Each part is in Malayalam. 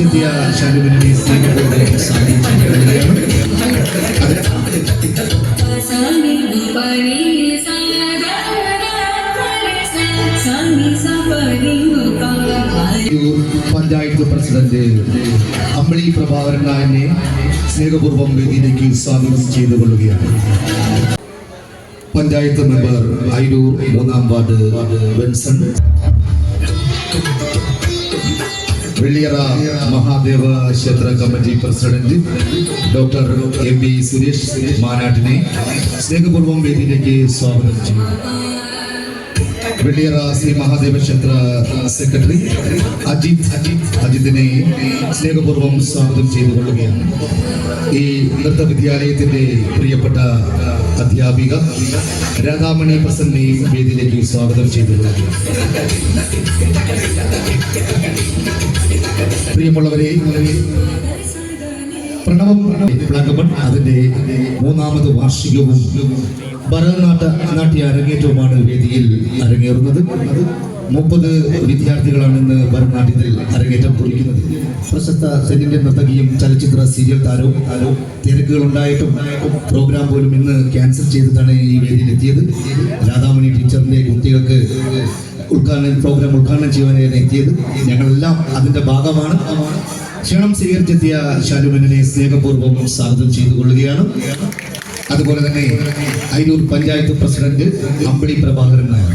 സപനി മുഖായി പഞ്ചായത്ത് പ്രസിഡന്റ് അമ്പിളി പ്രഭാകരൻ നായനെ സ്നേഹപൂർവം വേദിയിലേക്ക് സ്വാഗതം ചെയ്തുകൊള്ളുകയാണ്. പഞ്ചായത്ത് മെമ്പർ അയിരൂർ മൂന്നാം വാർഡ് ബെൻസൺ വെള്ളിയറ മഹാദേവ ക്ഷേത്ര committee president doctor M V Suresh മാനാട്ടിനെ സ്നേഹപൂർവം വേദിയിലേക്ക് സ്വാഗതം ചെയ്യുന്നു വെള്ളിയറ ശ്രീ മഹാദേവ ക്ഷേത്ര സെക്രട്ടറി അജിത് അജിത് അജിത്തിനെ സ്നേഹപൂർവം സ്വാഗതം ചെയ്തുകൊള്ളുകയാണ് ഈ നൃത്ത വിദ്യാലയത്തിന്റെ പ്രിയപ്പെട്ട അധ്യാപിക രാധാമണി പ്രസന്നെയും വേദിയിലേക്ക് സ്വാഗതം ചെയ്തു പ്രിയമുള്ളവരെ പ്രണവം പ്ലഗമൺ അതിന്റെ മൂന്നാമത് വാർഷികവും ഭരതനാട്ട നാട്യ അരങ്ങേറ്റവുമാണ് വേദിയിൽ അരങ്ങേറുന്നത്. മുപ്പത് വിദ്യാർത്ഥികളാണ് ഇന്ന് ഭരതനാട്യത്തിൽ അരങ്ങേറ്റം കുറിക്കുന്നത്. പ്രശസ്ത തെന്നിന്ത്യൻ നർത്തകിയും ചലച്ചിത്ര സീരിയൽ താരവും താരവും തിരക്കുകൾ ഉണ്ടായിട്ടും പ്രോഗ്രാം പോലും ഇന്ന് ക്യാൻസൽ ചെയ്തിട്ടാണ് ഈ വേദിയിൽ എത്തിയത് രാധാമണി ടീച്ചറിന്റെ കുട്ടികൾക്ക് ഉദ്ഘാടനം പ്രോഗ്രാം ഉദ്ഘാടനം ചെയ്യുവാനാണ് എത്തിയത്. ഞങ്ങളെല്ലാം അതിന്റെ ഭാഗമാണ്. ക്ഷണം സ്വീകരിച്ചെത്തിയ ശാലുമനെ സ്നേഹപൂർവം സ്വാഗതം ചെയ്തുകൊള്ളുകയാണ്. അതുപോലെ തന്നെ അയിനൂർ പഞ്ചായത്ത് പ്രസിഡന്റ് അമ്പിളി പ്രഭാകരൻ നായർ.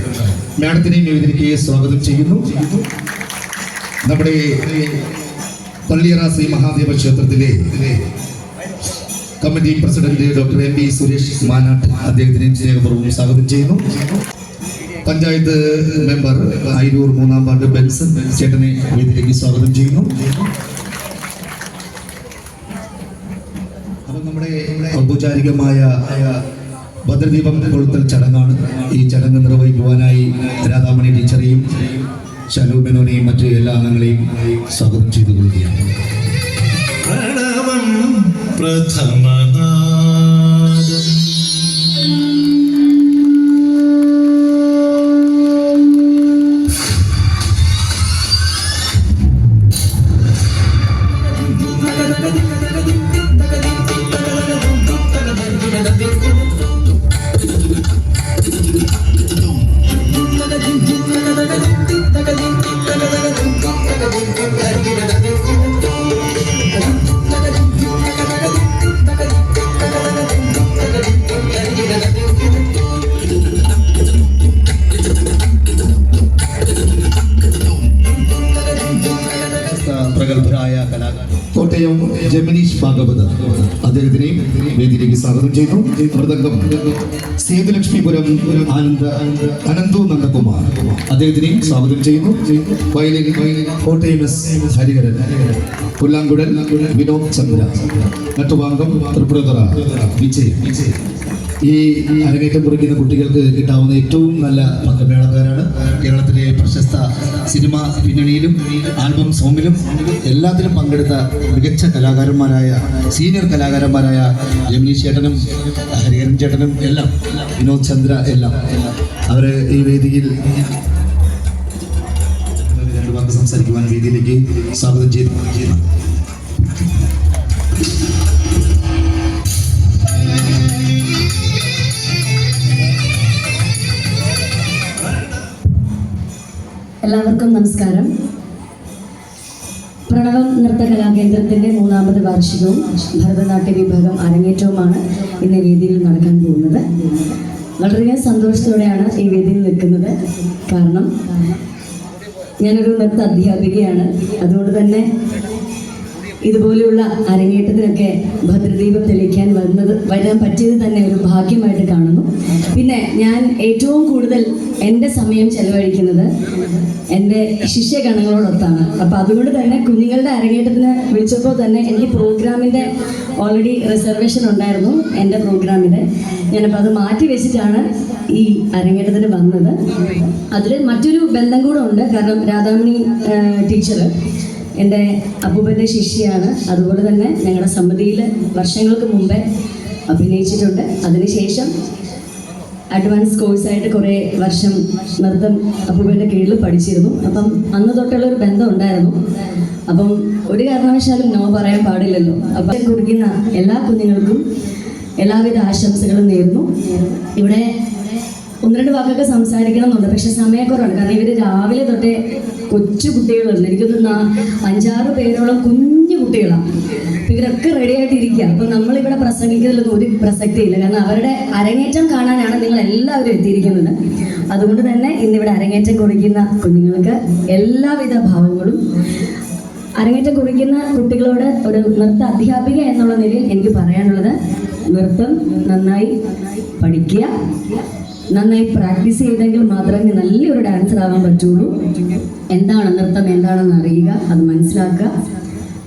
മാഡത്തിനെയും വേദിയിലേക്ക് സ്വാഗതം ചെയ്യുന്നു. നമ്മുടെ പള്ളിയറ ശ്രീ മഹാദേവ ക്ഷേത്രത്തിലെ committee president doctor M V Suresh Manatt അദ്ദേഹത്തിനെയും സ്നേഹപൂർവം സ്വാഗതം ചെയ്യുന്നു. പഞ്ചായത്ത് മെമ്പർ അയിരൂർ മൂന്നാം വാർഡ് ബെൻസൺ ചേട്ടനെ വേദിയിലേക്ക് സ്വാഗതം ചെയ്യുന്നു അപ്പം നമ്മുടെ ഔപചാരികമായ ഭദ്രദീപം കൊളുത്തൽ ചടങ്ങാണ്. ഈ ചടങ്ങ് നിർവഹിക്കുവാനായി രാധാമണി ടീച്ചറെയും ശലു മെനോനെയും മറ്റു എല്ലാ അംഗങ്ങളെയും സ്വാഗതം ചെയ്തു കൊള്ളുകയാണ് അദ്ദേഹത്തിനെയും വേദിയിലേക്ക് സ്വാഗതം ചെയ്യുന്നു. മൃദംഗം സേതുലക്ഷ്മിപുരം ആനന്ദ അനന്തു നന്ദകുമാർ അദ്ദേഹത്തിനെയും സ്വാഗതം ചെയ്യുന്നു. വയലിൻ കോട്ടയം എസ് ഹരിഹരൻ പുല്ലാങ്കുടൽ വിനോദ് ചന്ദ്ര നട്ടുവാങ്കം ത്രിപുരതറ വിജയ്. ഈ അരങ്ങേറ്റം കുറിക്കുന്ന കുട്ടികൾക്ക് കിട്ടാവുന്ന ഏറ്റവും നല്ല പക്കമേളക്കാരാണ് കേരളത്തിലെ പ്രശസ്ത സിനിമ പിന്നണിയിലും ആൽബം സോങ്ങിലും എല്ലാത്തിലും പങ്കെടുത്ത മികച്ച കലാകാരന്മാരായ സീനിയർ കലാകാരന്മാരായ ജമിനി ചേട്ടനും ഹരിഹരൻ ചേട്ടനും എല്ലാം വിനോദ് ചന്ദ്ര എല്ലാം. അവർ ഈ വേദിയിൽ സംസാരിക്കുവാൻ വേദിയിലേക്ക് സ്വാഗതം ചെയ്തു. എല്ലാവർക്കും നമസ്കാരം. പ്രണവം നൃത്ത കലാകേന്ദ്രത്തിന്റെ മൂന്നാമത് വാർഷികവും ഭരതനാട്യ വിഭാഗം അരങ്ങേറ്റവുമാണ് ഇന്ന് വേദിയിൽ നടക്കാൻ പോകുന്നത്. വളരെ സന്തോഷത്തോടെയാണ് ഈ വേദിയിൽ നിൽക്കുന്നത്. കാരണം ഞാനൊരു നൃത്ത അധ്യാപികയാണ്. അതുകൊണ്ട് തന്നെ ഇതുപോലെയുള്ള അരങ്ങേറ്റത്തിനൊക്കെ ഭദ്രദീപം തെളിയിക്കാൻ വന്നത് വരാൻ പറ്റിയത് തന്നെ ഒരു ഭാഗ്യമായിട്ട് കാണുന്നു. ഞാൻ ഏറ്റവും കൂടുതൽ എന്റെ സമയം ചെലവഴിക്കുന്നത് എന്റെ ശിഷ്യഗണങ്ങളോടൊത്താണ്. അപ്പോൾ അതുകൊണ്ട് തന്നെ കുഞ്ഞുങ്ങളുടെ അരങ്ങേറ്റത്തിന് വിളിച്ചപ്പോൾ തന്നെ എനിക്ക് പ്രോഗ്രാമിന്റെ ഓൾറെഡി റിസർവേഷൻ ഉണ്ടായിരുന്നു എന്റെ പ്രോഗ്രാമിന്റെ ഞാനപ്പോൾ അത് മാറ്റി വെച്ചിട്ടാണ് ഈ അരങ്ങേറ്റത്തിന് വന്നത്. അതിൽ മറ്റൊരു ബന്ധം കൂടെ ഉണ്ട്. കാരണം രാധാമണി ടീച്ചർ എന്റെ അപ്പൂപ്പന്റെ ശിഷ്യയാണ്. അതുപോലെ തന്നെ ഞങ്ങളുടെ സമിതിയിൽ വർഷങ്ങൾക്ക് മുമ്പേ അഭിനയിച്ചിട്ടുണ്ട്. അതിനുശേഷം അഡ്വാൻസ് കോഴ്സായിട്ട് കുറേ വർഷം നൃത്തം അപ്പൂപ്പന്റെ കീഴിൽ പഠിച്ചിരുന്നു. അപ്പം അന്ന് തൊട്ടുള്ള ഒരു ബന്ധം ഉണ്ടായിരുന്നു. അപ്പം ഒരു കാരണവശാലും നോ പറയാൻ പാടില്ലല്ലോ. അപ്പം കുറിക്കുന്ന എല്ലാ കുഞ്ഞുങ്ങൾക്കും എല്ലാവിധ ആശംസകളും നേരുന്നു. ഇവിടെ ഒന്ന് രണ്ട് വാക്കൊക്കെ സംസാരിക്കണം എന്നുണ്ട് പക്ഷെ സമയക്കുറവാണ്. കാരണം ഇവർ രാവിലെ തൊട്ടേ കൊച്ചു കുട്ടികളുണ്ട് എനിക്കൊന്ന് അഞ്ചാറ് പേരോളം കുഞ്ഞു കുട്ടികളാണ് ഇവരൊക്കെ റെഡി ആയിട്ട് ഇരിക്കുക അപ്പം നമ്മളിവിടെ പ്രസംഗിക്കുന്നതിലൊന്നും ഒരു പ്രസക്തിയില്ല കാരണം അവരുടെ അരങ്ങേറ്റം കാണാനാണ് നിങ്ങൾ എല്ലാവരും എത്തിയിരിക്കുന്നത്. അതുകൊണ്ട് തന്നെ ഇന്നിവിടെ അരങ്ങേറ്റം കുറിക്കുന്ന കുഞ്ഞുങ്ങൾക്ക് എല്ലാവിധ ഭാവങ്ങളും അരങ്ങേറ്റം കുറിക്കുന്ന കുട്ടികളോട് ഒരു നൃത്ത അധ്യാപിക എന്നുള്ള നിലയിൽ എനിക്ക് പറയാനുള്ളത് നൃത്തം നന്നായി പഠിക്കുക. നന്നായി പ്രാക്ടീസ് ചെയ്തെങ്കിൽ മാത്രമേ നല്ലൊരു ഡാൻസർ ആവാൻ പറ്റുള്ളൂ. എന്താണ് നൃത്തം എന്താണെന്ന് അറിയുക അത് മനസ്സിലാക്കുക.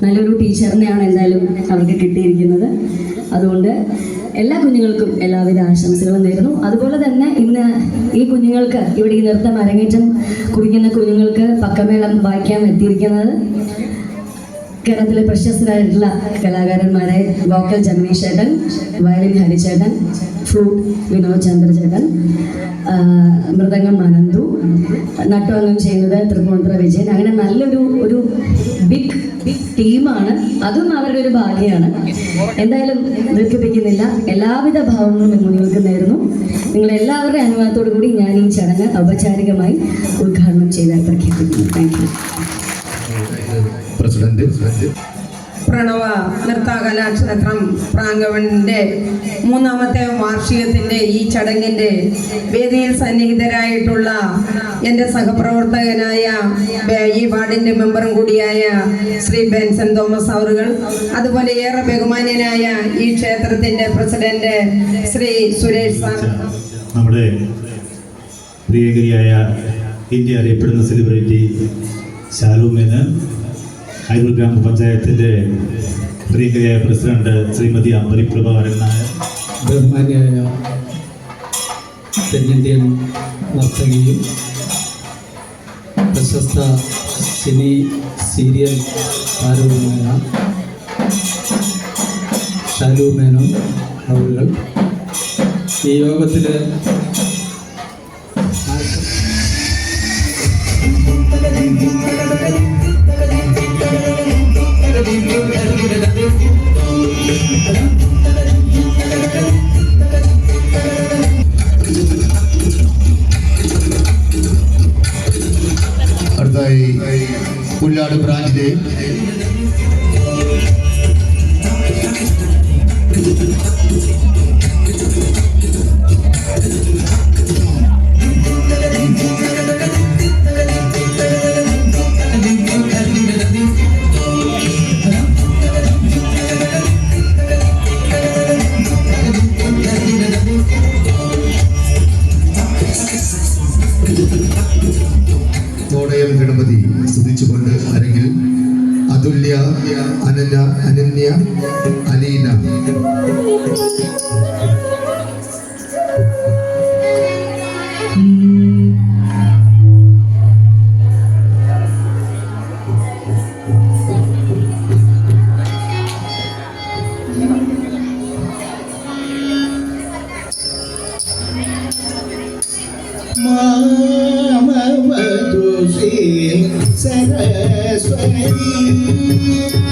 നല്ലൊരു ടീച്ചറിനെയാണ് എന്തായാലും അവർക്ക് കിട്ടിയിരിക്കുന്നത്. അതുകൊണ്ട് എല്ലാ കുഞ്ഞുങ്ങൾക്കും എല്ലാവിധ ആശംസകളും നേരുന്നു. അതുപോലെ തന്നെ ഇന്ന് ഈ കുഞ്ഞുങ്ങൾക്ക് ഇവിടെ ഈ നൃത്തം അരങ്ങേറ്റം കുറിക്കുന്ന കുഞ്ഞുങ്ങൾക്ക് പക്കമേളം വായിക്കാൻ എത്തിയിരിക്കുന്നത് കേരളത്തിലെ പ്രശസ്തരായിട്ടുള്ള കലാകാരന്മാരെ വോക്കൽ ജമിനി ചേട്ടൻ വയലിൻ ഹരിചേട്ടൻ ഫ്ലൂട്ട് വിനോദ് ചന്ദ്രചേട്ടൻ മൃദംഗം അനന്തു നട്ടുവംഗം ചെയ്യുന്നത് തൃപ്പൂണിത്തുറ വിജയൻ. അങ്ങനെ നല്ലൊരു ഒരു ബിഗ് ബിഗ് ടീമാണ് അതും അവരുടെ ഒരു ഭാഗ്യമാണ്. എന്തായാലും ദീർഘിപ്പിക്കുന്നില്ല. എല്ലാവിധ ഭാവങ്ങളും നിങ്ങൾക്ക് നേരുന്നു. നിങ്ങൾ അനുവാദത്തോടു കൂടി ഞാൻ ഈ ചടങ്ങ് ഔപചാരികമായി ഉദ്ഘാടനം ചെയ്തായി പ്രഖ്യാപിക്കുന്നു. Thank you president. Pranava Nrithakalakshethram പ്രാങ്കവന്റെ മൂന്നാമത്തെ വാർഷികത്തിന്റെ ഈ ചടങ്ങിന്റെ വേദിയിൽ സന്നിഹിതരായിട്ടുള്ള എന്റെ സഹപ്രവർത്തകനായ ഈ വാർഡിന്റെ മെമ്പറും കൂടിയായ ശ്രീ ബെൻസൺ തോമസ് അവറുകൾ അതുപോലെ ഏറെ ബഹുമാന്യനായ ഈ ക്ഷേത്രത്തിന്റെ പ്രസിഡന്റ് ശ്രീ സുരേഷ് സാർ. നമ്മുടെ പ്രിയകരിയായ ഇന്ത്യ അറിയപ്പെടുന്ന സെലിബ്രിറ്റി ശാലു അയൂർ ഗ്രാമപഞ്ചായത്തിന്റെ പ്രിയകരിയായ പ്രസിഡന്റ് ശ്രീമതി അമ്പരി പ്രഭാകരൻ നായർ ബഹുമാന്യായ തെന്നിന്ത്യൻ നർത്തകിയും പ്രശസ്ത സിനി സീരിയൽ താരവുമായ ഷാലു മേനോൻ അവരുകൾ ഈ യോഗത്തിൽ Ella Thank you.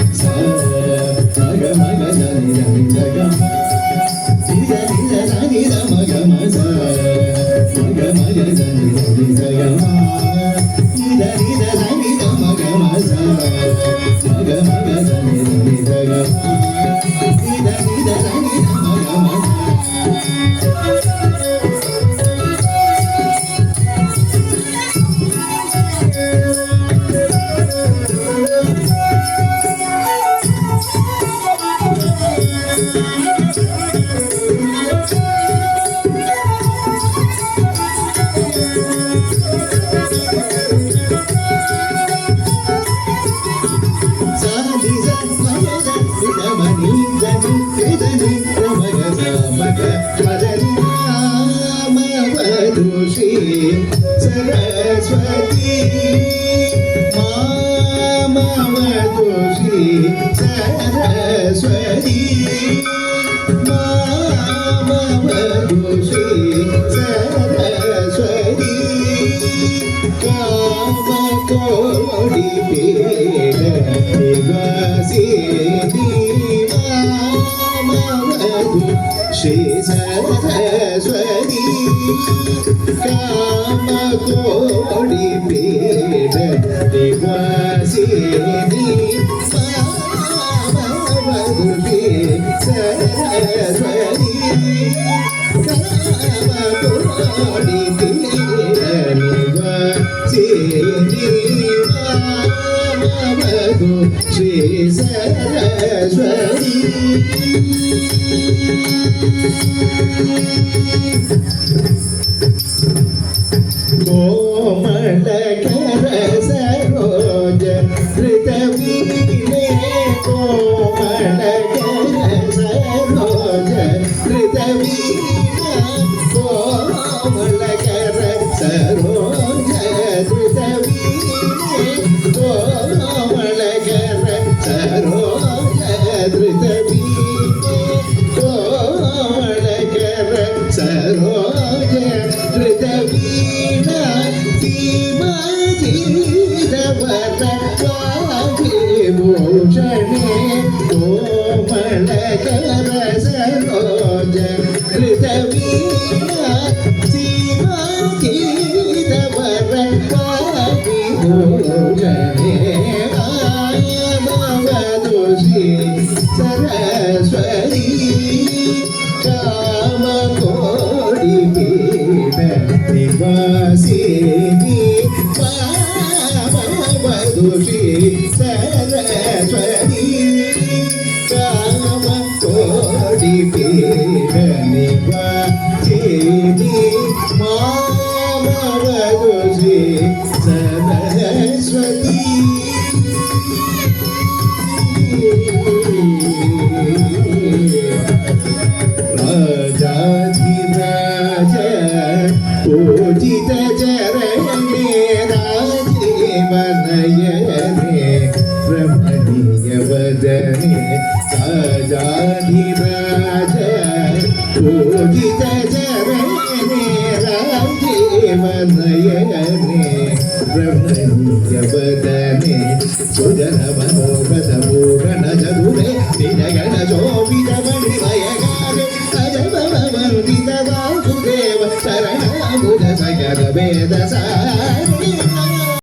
Saraswati मामवदोषी Saraswati मामवदोषी Saraswati काम कोड़ी కామకోడి పేడ నివాసిని పామవరుడి సరస్వతి. కామకోడి పేడ నివాసిని పామవరు శ్రీ సరస్వతి. Thank you. సరస్వతి రామ కోడి పీఠ నివాసిని మధుషి సరస్వతి రామ మామ మధుషి సర పూజిత జరయనే రాజీవనయనే బ్రహ్మనిత్యవదనే సుజన మనోగత పూరణ జరువే నిలయణ జోవి